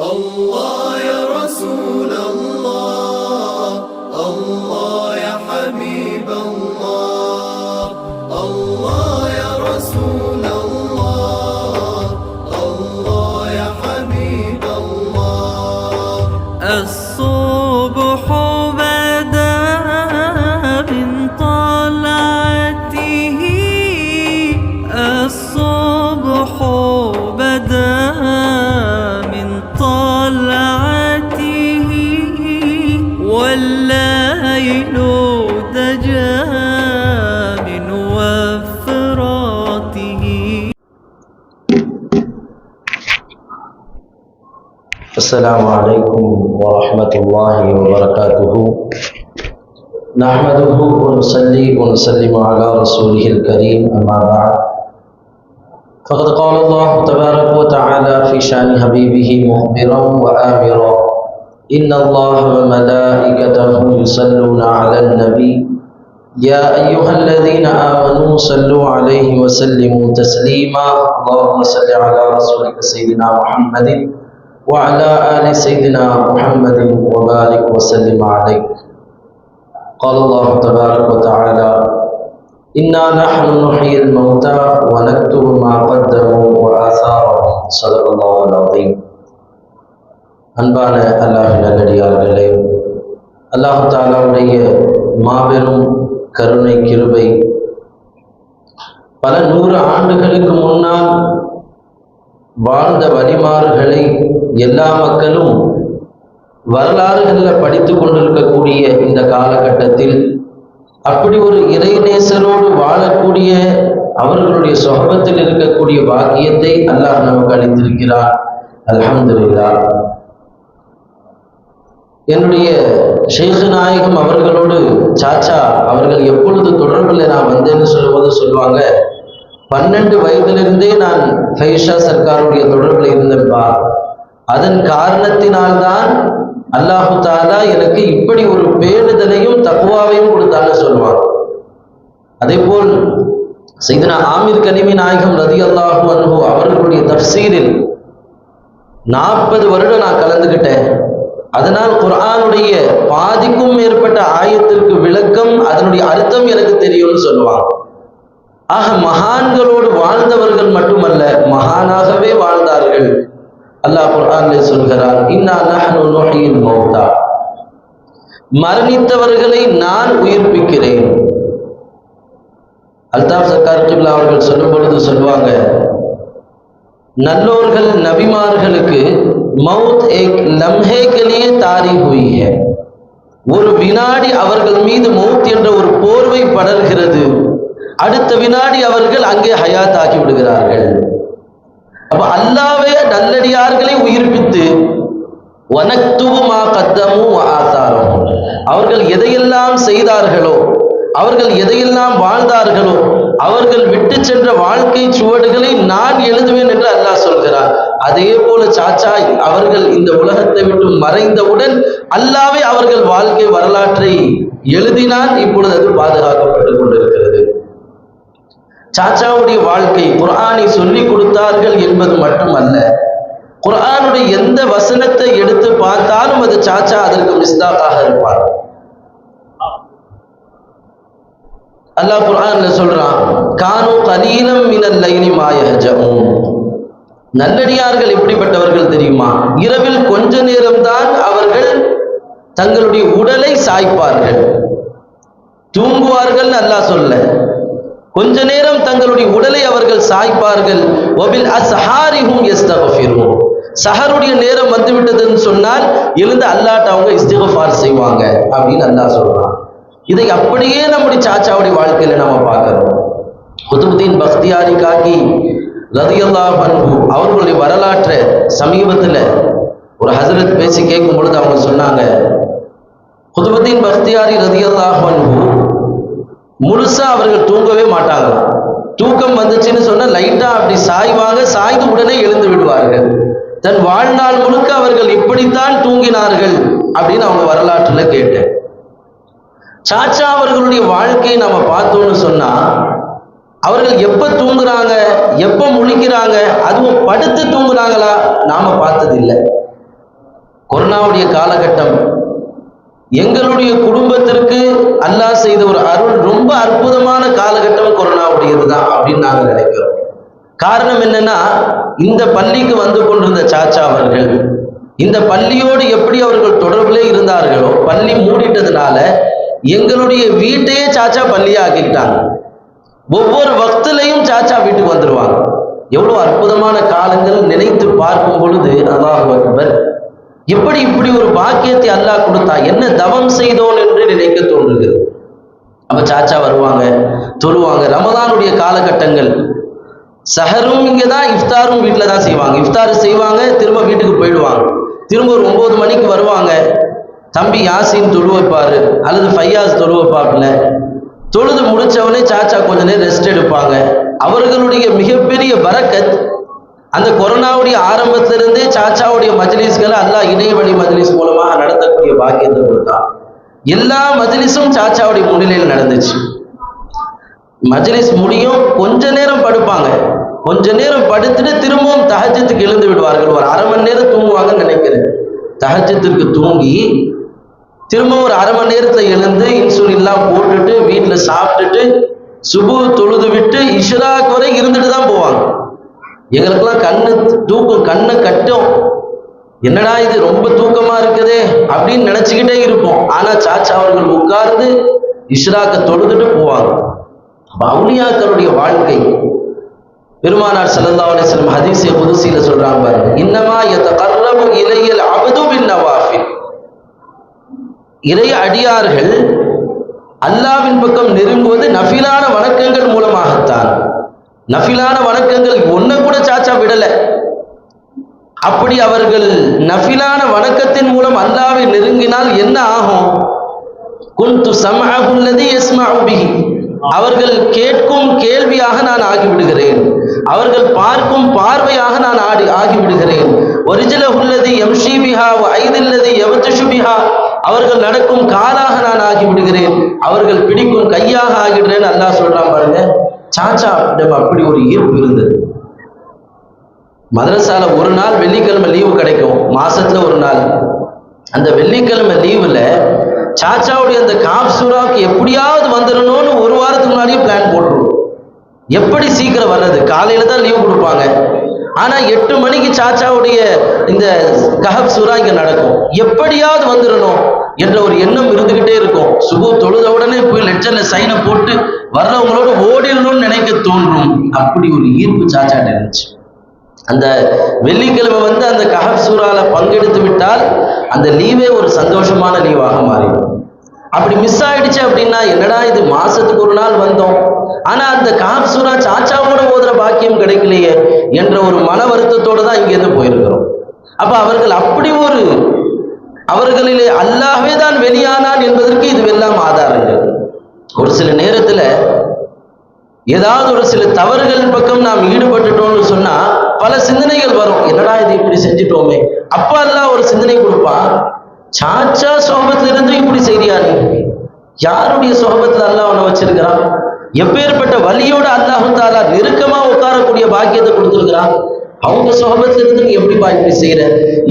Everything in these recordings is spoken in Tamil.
الله يا رسول الله. السلام عليكم ورحمة الله وبركاته. نحمده ونصلي ونسلم على رسوله الكريم أما بعد. فقد قال الله تبارك وتعالى في شأن حبيبه مخبرا وآمرا إن الله وملائكته يصلون على النبي. يا أيها الذين آمنوا صلوا عليه وسلموا تسليما. اللهم صل على رسولك سيدنا محمد. وعلى آل سيدنا محمد وبارك وسلم عليه قال الله تبارك وتعالى إنا نحن نحيي الموتى ونكتب ما قدموا وآثارهم صدق الله العظيم அன்பான அல்லாஹ் நல்லடியார்களே அல்லாஹ் தாலாவுடைய மாபெரும் கருணை கிருபை பல நூறு ஆண்டுகளுக்கு முன்னால் வாழ்ந்த வழிமாறுகளை எல்லா மக்களும் வரலாறுகளில் படித்து கொண்டிருக்கக்கூடிய இந்த காலகட்டத்தில் அப்படி ஒரு இறைநேசரோடு வாழக்கூடிய அவர்களுடைய சொகத்தில் இருக்கக்கூடிய பாக்கியத்தை அல்லாஹ் நமக்கு அளித்திருக்கிறார். அலமதுல்லா என்னுடைய ஷேഖ് நாயகம் அவர்களோடு சாச்சா அவர்கள் எப்பொழுது தொடர்பில் நான் வந்தேன்னு சொல்லும்போது சொல்லுவாங்க பன்னெண்டு வயதிலிருந்தே நான் ஃபைஷா சர்க்காருடைய தொடர்பில் இருந்தேன்பா. அதன் காரணத்தினால்தான் அல்லாஹு தாலா எனக்கு இப்படி ஒரு பேணுதலையும் தக்குவாவையும் கொடுத்தான்னு சொல்லுவான். அதே போல் செய்தனா ஆமீர் கனிமி நாயகம் ரதி அல்லாஹு அன்ஹு அவர்களுடைய தப்சீரில் நாற்பது வருடம் நான் கலந்துக்கிட்டேன் அதனால் குரானுடைய பாதிக்கும் மேற்பட்ட ஆயத்திற்கு விளக்கம் அதனுடைய அர்த்தம் எனக்கு தெரியும்னு சொல்லுவான். ஆக மகான்களோடு வாழ்ந்தவர்கள் மட்டுமல்ல மகானாகவே வாழ்ந்தார்கள். அல்லாஹ் குரான் சொல்கிறான் இன்னும் மௌதா மரணித்தவர்களை நான் உயிர்ப்பிக்கிறேன். அல்தாப் சர்க்கார் கிப்லா அவர்கள் சொல்லும் பொழுது சொல்வாங்க நல்லோர்கள் நபிமார்களுக்கு மவுத் ஏக் லம்ஹேக்கிலேயே தாரி ஹுய் ஒரு வினாடி அவர்கள் மீது மவுத் என்ற ஒரு போர்வை படர்கிறது. அடுத்த வினாடி அவர்கள் அங்கே ஹயாத் ஆக்கி விடுகிறார்கள். அப்ப அல்லாவே நல்லடியார்களை உயிர்ப்பித்து வனத்துவமா கத்தமும் ஆத்தாரம் அவர்கள் எதையெல்லாம் செய்தார்களோ அவர்கள் எதையெல்லாம் வாழ்ந்தார்களோ அவர்கள் விட்டு சென்ற வாழ்க்கை சுவடுகளை நான் எழுதுவேன் என்று அல்லாஹ் சொல்கிறார். அதே போல சாச்சா அவர்கள் இந்த உலகத்தை விட்டு மறைந்தவுடன் அல்லாவே அவர்கள் வாழ்க்கை வரலாற்றை எழுதினால் இப்பொழுது அது பாதுகாக்கப்பட்டுக் கொண்டிருக்கிறது. சாச்சாவுடைய வாழ்க்கை குர்ஆனை சொல்லி கொடுத்தார்கள் என்பது மட்டுமல்ல குர்ஆனுடைய எந்த வசனத்தை எடுத்து பார்த்தாலும் அது சாச்சா அதற்கு மிஸ்தாக்காக இருப்பார். அல்லாஹ் குர்ஆன்ல சொல்றான் கானு கலீலம் மினல் லைனி மா நல்லடியார்கள் எப்படிப்பட்டவர்கள் தெரியுமா? இரவில் கொஞ்ச நேரம்தான் அவர்கள் தங்களுடைய உடலை சாய்ப்பார்கள். தூங்குவார்கள் அல்லாஹ் சொல்ல. கொஞ்ச நேரம் தங்களுடைய உடலை அவர்கள் சாய்ப்பார்கள். ஒபில் அசஹாரிஹும் எஸ்தகஃபிரும் சஹருடைய நேரம் வந்து விட்டதுன்னு சொன்னால் எழுந்து அல்லாட்ட அவங்க இஸ்திகஃபார் செய்வாங்க அப்படின்னு அல்லாஹ் சொல்றான். இதை அப்படியே நம்முடைய சாச்சாவுடைய வாழ்க்கையில நம்ம பார்க்கிறோம் குதுபுதீன் பக்தியாரி காக்கி ரதியல்லாஹ் பண்பு அவர்களுடைய வரலாற்றை சமீபத்தில் ஒரு ஹசரத் பேசி கேட்கும் பொழுது அவங்க சொன்னாங்க குதுபுதீன் பக்தியாரி ரதியல்லாஹ் பண்பு முழுசா அவர்கள் தூங்கவே மாட்டாங்களாம் தூக்கம் வந்துச்சுன்னு சொன்னா லைட்டா அப்படி சாய்வாக சாய்ந்து உடனே எழுந்து விடுவார்கள். தன் வாழ்நாள் முழுக்க அவர்கள் இப்படித்தான் தூங்கினார்கள் அப்படின்னு அவங்க வரலாற்றுல கேட்டேன். சாச்சா அவர்களுடைய வாழ்க்கையை நம்ம பார்த்தோம்னு சொன்னா அவர்கள் எப்ப தூங்குறாங்க எப்ப முழிக்கிறாங்க அதுவும் படுத்து தூங்குறாங்களா நாம பார்த்தது இல்லை கொரோனாவுடைய காலகட்டம் எங்களுடைய குடும்பத்திற்கு அல்லாஹ் செய்த ஒரு அருள் ரொம்ப அற்புதமான காலகட்டம் கொரோனாவுடையது தான் அப்படின்னு நாங்கள் நினைக்கிறோம். காரணம் என்னன்னா இந்த பள்ளிக்கு வந்து கொண்டிருந்த சாச்சா அவர்கள் இந்த பள்ளியோடு எப்படி அவர்கள் தொடர்பிலே இருந்தார்களோ பள்ளி மூடிட்டதுனால எங்களுடைய வீட்டையே சாச்சா பள்ளியா ஆக்கிட்டாங்க. ஒவ்வொரு வக்திலையும் சாச்சா வீட்டுக்கு வந்துருவாங்க. எவ்வளோ அற்புதமான காலங்கள் நினைத்து பார்க்கும் பொழுது அல்லாஹ் அக்பர் எப்படி இப்படி ஒரு பாக்கியத்தை அல்லாஹ் கொடுத்தா என்ன தவம் செய்தோம் என்று நினைக்க தோன்றுகிறது. அப்ப சாச்சா வருவாங்க தொழுவாங்க. ரமதானுடைய காலகட்டங்கள். சஹரும் இங்கே தான் இஃப்தாரும் வீட்டில் தான் செய்வாங்க. இஃப்தார் செய்வாங்க திரும்ப வீட்டுக்கு போயிடுவாங்க. திரும்ப ஒரு ஒன்பது மணிக்கு வருவாங்க. தம்பி யாசின் தொழு வைப்பாரு அல்லது ஃபையாஸ் தொழு வைப்பாப்புல. தொழுது முடிச்சவனே சாச்சா கொஞ்ச நேரம் ரெஸ்ட் எடுப்பாங்க. அவர்களுடைய மிகப்பெரிய பரக்கத் அந்த கொரோனாவுடைய ஆரம்பத்திலிருந்தே சாச்சாவுடைய மஜ்லிஸ்களை அல்லாஹ் இணையவழி மஜ்லிஸ் மூலமாக நடத்தக்கூடிய பாக்கியத்தை கொடுத்தான் எல்லா மஜ்லிஸும் சாச்சாவுடைய முன்னிலையில் நடந்துச்சு. மஜ்லிஸ் முடியும் கொஞ்ச நேரம் படுப்பாங்க. கொஞ்ச நேரம் படுத்துட்டு திரும்பவும் தகஜத்துக்கு எழுந்து விடுவார்கள். ஒரு அரை மணி நேரம் தூங்குவாங்கன்னு நினைக்கிறேன். தகஜத்திற்கு தூங்கி திரும்ப ஒரு அரை மணி நேரத்துல எழுந்து இன்சுலின்லாம் போட்டுட்டு வீட்டில் சாப்பிட்டுட்டு சுபு தொழுது விட்டு இஷராக்கு வரை இருந்துட்டு தான் போவாங்க. எங்களுக்கெல்லாம் கண்ணு தூக்கம் கண்ணை கட்டும். என்னடா இது ரொம்ப தூக்கமா இருக்குதே அப்படின்னு நினைச்சுக்கிட்டே இருப்போம். ஆனா சாச்சா அவர்கள் உட்கார்ந்து இஷ்ராக்க தொழுதுட்டு போவாங்க. பவுனியாக்கருடைய வாழ்க்கை. பெருமானார் ஸல்லல்லாஹு அலைஹி வஸல்லம் ஹதீஸே குதுசியில சொல்றாங்க பாருங்க. இன்னமா எத்த இலையல் இலையில் பின் நவாஃபில். இறை அடியார்கள் அல்லாவின் பக்கம் நெருங்குவது நஃபிலான வணக்கங்கள் மூலமாகத்தான். நஃபிலான வணக்கங்கள் ஒன்ன கூட சாச்சா விடல. அப்படி அவர்கள் நஃபிலான வணக்கத்தின் மூலம் அல்லாவை நெருங்கினால் என்ன ஆகும்? குந்து சமஅகுல்லதி யஸ்மஉ பிஹி. அவர்கள் கேட்கும் கேள்வியாக நான் ஆகிவிடுகிறேன். அவர்கள் பார்க்கும் பார்வையாக நான் ஆடி ஆகிவிடுகிறேன். ஒரிஜிலகுல்லதி எம்ஷி பிஹா ஐதில்லது எவத்துஷு பிஹா. அவர்கள் நடக்கும் காலாக நான் ஆகிவிடுகிறேன். அவர்கள் பிடிக்கும் கையாக ஆகிடுறேன்னு அல்லாஹ் சொல்றான் பாருங்க சாச்சா அப்படி ஒரு ஈர்ப்பு இருந்தது. மதரசால ஒரு நாள் வெள்ளிக்கிழமை லீவு கிடைக்கும். மாசத்துல ஒரு நாள். அந்த வெள்ளிக்கிழமை லீவுல சாச்சாவுடைய அந்த காப்சூராவுக்கு எப்படியாவது வந்துடணும்னு ஒரு வாரத்துக்கு முன்னாடியே பிளான் போட்டுருவோம் எப்படி சீக்கிரம் வர்றது? காலையில தான் லீவு கொடுப்பாங்க. ஆனால் எட்டு மணிக்கு சாச்சாவுடைய இந்த கஹப் சூறா இங்கே நடக்கும். எப்படியாவது வந்துடணும் என்ற ஒரு எண்ணம் இருந்துகிட்டே இருக்கும். சுகு தொழுத உடனே போய் லெட்சர்ல சைனை போட்டு வர்றவங்களோட ஓடிடணும்னு நினைக்க தோன்றும். அப்படி ஒரு ஈர்ப்பு சாச்சாட்ட இருந்துச்சு. அந்த வெள்ளிக்கிழமை வந்து அந்த கஹப் சூறால பங்கெடுத்து விட்டால் அந்த லீவே ஒரு சந்தோஷமான லீவாக மாறிடும். அப்படி மிஸ் ஆயிடுச்சு அப்படின்னா என்னடா இது மாசத்துக்கு ஒரு நாள் வந்தோம். ஆனா அந்த காப்சூரா சாச்சாவோட ஓதுற பாக்கியம் கிடைக்கலையே என்ற ஒரு மன வருத்தத்தோடு தான் இங்கேருந்து போயிருக்கிறோம். அப்ப அவர்கள் அப்படி ஒரு அவர்களிலே அல்லாவே தான் வெளியானான் என்பதற்கு இதுவெல்லாம் ஆதாரங்கள். ஒரு சில நேரத்துல ஏதாவது ஒரு சில தவறுகள் பக்கம் நாம் ஈடுபட்டுட்டோம்னு சொன்னா பல சிந்தனைகள் வரும். என்னடா இது இப்படி செஞ்சுட்டோமே. அப்ப எல்லாம் ஒரு சிந்தனை கொடுப்பான். சாச்சா சோபத்துல இருந்து இப்படி செய்தியா யாருடைய சோபத்துல அல்லாஹ் அவனை வச்சிருக்கிறான்? எப்பேற்பட்ட வலியோட அல்லாஹு தாலா நெருக்கமா உட்காரக்கூடிய பாக்கியத்தை கொடுத்துருக்கிறான்? அவங்க சோபத்துல இருந்து நீ எப்படிப்பா இப்படி செய்யற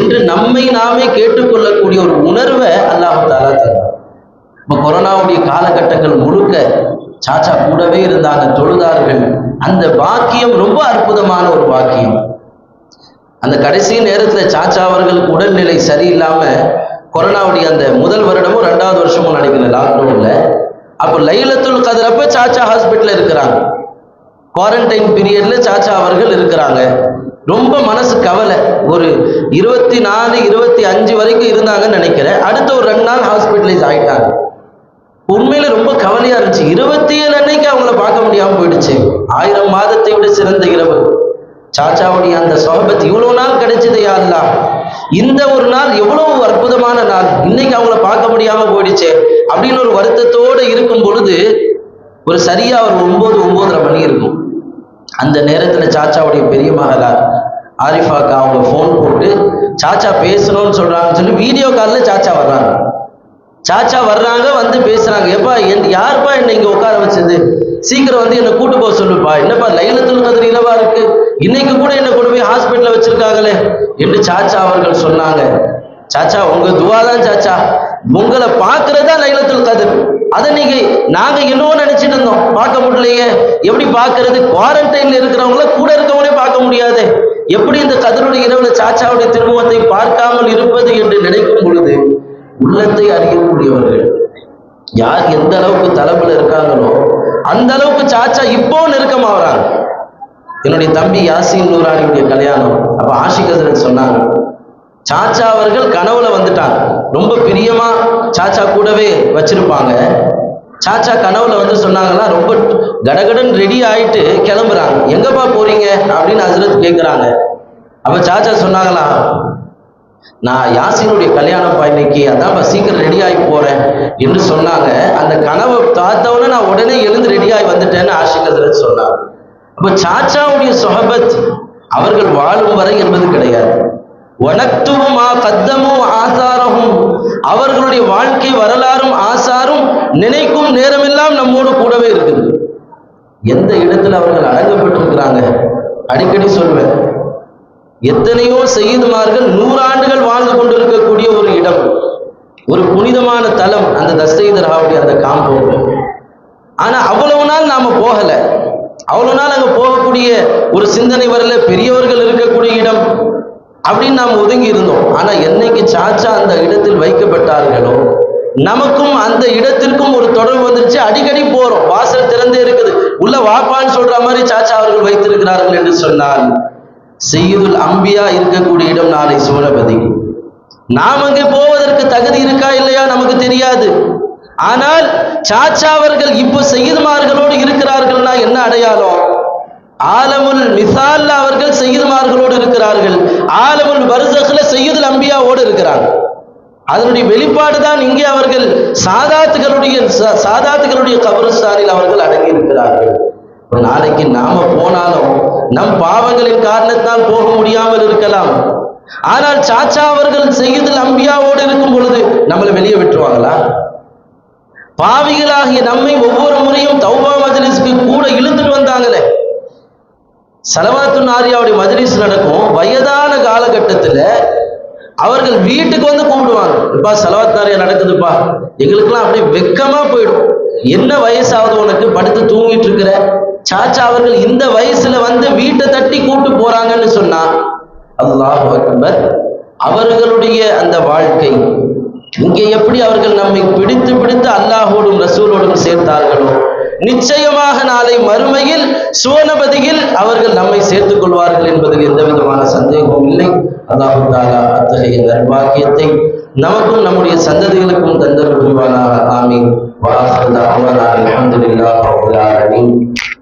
என்று நம்மை நாமே கேட்டுக்கொள்ளக்கூடிய ஒரு உணர்வை அல்லாஹு தாலா தரும். இப்போ கொரோனாவுடைய காலகட்டங்கள் முழுக்க சாச்சா கூடவே இருந்தாங்க தொழுதார்கள். அந்த பாக்கியம் ரொம்ப அற்புதமான ஒரு பாக்கியம். அந்த கடைசி நேரத்தில் சாச்சா அவர்களுக்கு உடல்நிலை சரியில்லாமல் கொரோனாவுடைய அந்த முதல் வருடமும் ரெண்டாவது வருஷமும் நினைக்கிறேன் லாக்டவுன்ல அப்போ லைலத்துல் கதிரப்ப சாச்சா ஹாஸ்பிட்டலில் இருக்கிறாங்க. குவாரண்டைன் பீரியட்ல சாச்சா அவர்கள் இருக்கிறாங்க. ரொம்ப மனசு கவலை. ஒரு இருபத்தி நாலு இருபத்தி அஞ்சு வரைக்கும் இருந்தாங்கன்னு நினைக்கிறேன். அடுத்த ஒரு ரெண்டு நாள் ஹாஸ்பிட்டலைஸ் ஆயிட்டாங்க. உண்மையில ரொம்ப கவலையா இருந்துச்சு. இருபத்தி ஏழு அன்னைக்கு அவங்கள பார்க்க முடியாம போயிடுச்சு. ஆயிரம் மாதத்தை விட சிறந்த இரவு. சாச்சாவுடைய அந்த சொஹபத் இவ்வளவு இந்த ஒரு நாள் எவ்வளவு அற்புதமான நாள். இன்னைக்கு அவங்கள பார்க்க முடியாம போயிடுச்சே. அப்படின்னு ஒரு வருத்தத்தோடு இருக்கும் பொழுது ஒரு சரியா ஒரு ஒன்பது ஒன்பதரை மணி இருக்கும். அந்த நேரத்துல சாச்சாவுடைய பெரிய மகளார் ஆரிஃபாக்கா அவங்க ஃபோன் போட்டு சாச்சா பேசணும்னு சொல்றாங்கன்னு சொல்லி வீடியோ காலில் சாச்சா வர்றாங்க. சாச்சா வர்றாங்க வந்து பேசுறாங்க. எப்பா என் யாருப்பா என்னை இங்க உட்கார வச்சது? சீக்கிரம் வந்து என்னை கூட்டு போக சொல்லுப்பா. என்னப்பா லைலத்துல் கதிர் இரவா இருக்கு? இன்னைக்கு கூட என்னை கொண்டு போய் ஹாஸ்பிட்டலில் வச்சிருக்காங்களே? என்று சாச்சா அவர்கள் சொன்னாங்க. சாச்சா உங்க துவா தான் சாச்சா. உங்களை பார்க்கறதா லைலத்துல் கதிர். அதை நீங்க நாங்க இன்னும் நினைச்சிட்டு இருந்தோம். பார்க்க முடியலையே. எப்படி பார்க்கறது? குவாரண்டைன்ல இருக்கிறவங்கள கூட இருக்கவங்களே பார்க்க முடியாது. எப்படி இந்த கதிருடைய இரவுல சாச்சாவுடைய திருமுகத்தை பார்க்காமல் இருப்பது என்று நினைக்கும் பொழுது உள்ளத்தை அறியக்கூடியவர்கள். யார் எந்த அளவுக்கு தலைமையில் இருக்காங்களோ அந்த அளவுக்கு சாச்சா இப்போ நெருக்கமாகறாங்க என்னுடைய தம்பி யாசின் நூரானியுடைய கல்யாணம் அப்ப ஆஷிகசரன் சொன்னாங்க. சாச்சா அவர்கள் கனவுல வந்துட்டாங்க. ரொம்ப பிரியமா சாச்சா கூடவே வச்சிருப்பாங்க. சாச்சா கனவுல வந்து சொன்னாங்கன்னா ரொம்ப கடகடன் ரெடி ஆயிட்டு கிளம்புறாங்க. எங்கப்பா போறீங்க? அப்படின்னு ஹசரத் கேட்குறாங்க அப்ப சாச்சா சொன்னாங்களா நான் யாசினுடைய கல்யாணம் இன்னைக்கு அதான் சீக்கிரம் ரெடி ஆகி போறேன் என்று சொன்னாங்க. அந்த கனவை பார்த்தவொடனே நான் உடனே எழுந்து ரெடி ஆகி வந்துட்டேன்னு ஆஷிக் ஹசரத் சொன்னாங்க. அப்ப சாச்சாவுடைய சொஹபத் அவர்கள் வாழும் வரை என்பது கிடையாது. வனத்துவமா கத்தமும் ஆசாரமும் அவர்களுடைய வாழ்க்கை வரலாறும் ஆசாரும் நினைக்கும் நேரமெல்லாம் நம்மோடு கூடவே இருக்குது. எந்த இடத்துல அவர்கள் அடங்கப்பட்டிருக்கிறாங்க? அடிக்கடி சொல்வேன். எத்தனையோ செய்துமார்கள் நூறாண்டுகள் வாழ்ந்து கொண்டிருக்கக்கூடிய ஒரு இடம். ஒரு புனிதமான தலம் அந்த தஸ்தீதராவுடைய அந்த காம்பவுண்ட் ஆனா அவ்வளவு நாள் நாம போகல. அவ்வளவு நாள் அங்க போகக்கூடிய ஒரு சிந்தனை வரல பெரியவர்கள் இருக்கக்கூடிய இடம் அப்படின்னு நாம் ஒதுங்கி இருந்தோம். ஆனா என்னைக்கு சாச்சா அந்த இடத்தில் வைக்கப்பட்டார்களோ நமக்கும் அந்த இடத்திற்கும் ஒரு தொடர்பு வந்துருச்சு. அடிக்கடி போறோம். வாசல் திறந்தே இருக்குது. உள்ள வாப்பான்னு சொல்ற மாதிரி சாச்சா அவர்கள் வைத்திருக்கிறார்கள் என்று சொன்னால் செய்யுதுல் அம்பியா இருக்கக்கூடிய இடம் நாளை சூழபதி. நாம் அங்கே போவதற்கு தகுதி இருக்கா இல்லையா நமக்கு தெரியாது. ஆனால் சாச்சா அவர்கள் இப்போ செய்யுதுமார்களோடு இருக்கிறார்கள்னா என்ன அடையாளம்? ஆலமுல் மிசால்ல அவர்கள் செய்யுதுமார்களோடு இருக்கிறார்கள். ஆலமுல் பர்சக்ல செய்யுதுல் அம்பியாவோடு இருக்கிறாங்க அதனுடைய வெளிப்பாடு தான் இங்கே அவர்கள் சாதாத்துகளுடைய சாதாத்துகளுடைய கபரஸ்தானில் அவர்கள் அடங்கி இருக்கிறார்கள் ஒரு நாளைக்கு நாம போனாலும் நம் பாவங்களின் காரணத்தால் போக முடியாமல் இருக்கலாம். ஆனால் சாச்சா அவர்கள் செய்யுதல் அம்பியாவோடு இருக்கும் பொழுது நம்மளை வெளியே விட்டுருவாங்களா? பாவிகளாகிய நம்மை ஒவ்வொரு முறையும் தௌபா மஜ்லிஸ்க்கு கூட இழுத்துட்டு வந்தாங்களே. சலவாத்து நாரியாவுடைய மஜ்லிஸ் நடக்கும். வயதான காலகட்டத்தில் அவர்கள் வீட்டுக்கு வந்து கூப்பிடுவாங்க. இப்பா சலவாத் நாரியா நடக்குதுப்பா. எங்களுக்கெல்லாம் அப்படியே வெக்கமா போயிடும். என்ன வயசாவது உனக்கு? படுத்து தூங்கிட்டு இருக்கிற. சாச்சா அவர்கள் இந்த வயசுல வந்து வீட்டை தட்டி கூட்டு போறாங்கன்னு சொன்னா அல்லாஹ் அக்பர் அவர்களுடைய அந்த வாழ்க்கை இங்கே எப்படி அவர்கள் நம்மை பிடித்து பிடித்து அல்லாஹோடும் ரசூலோடும் சேர்த்தார்களோ? நிச்சயமாக நாளை மறுமையில் சுவனபதியில் அவர்கள் நம்மை சேர்த்துக் கொள்வார்கள் என்பதில் எந்த விதமான சந்தேகமும் இல்லை. அல்லாஹு தாலா அத்தகைய நர்பாக்கியத்தை நமக்கும் நம்முடைய சந்ததிகளுக்கும் தந்த புரிவானாக. ஆமீன். வாஹர் தாவானா அல்ஹம்துலில்லாஹ்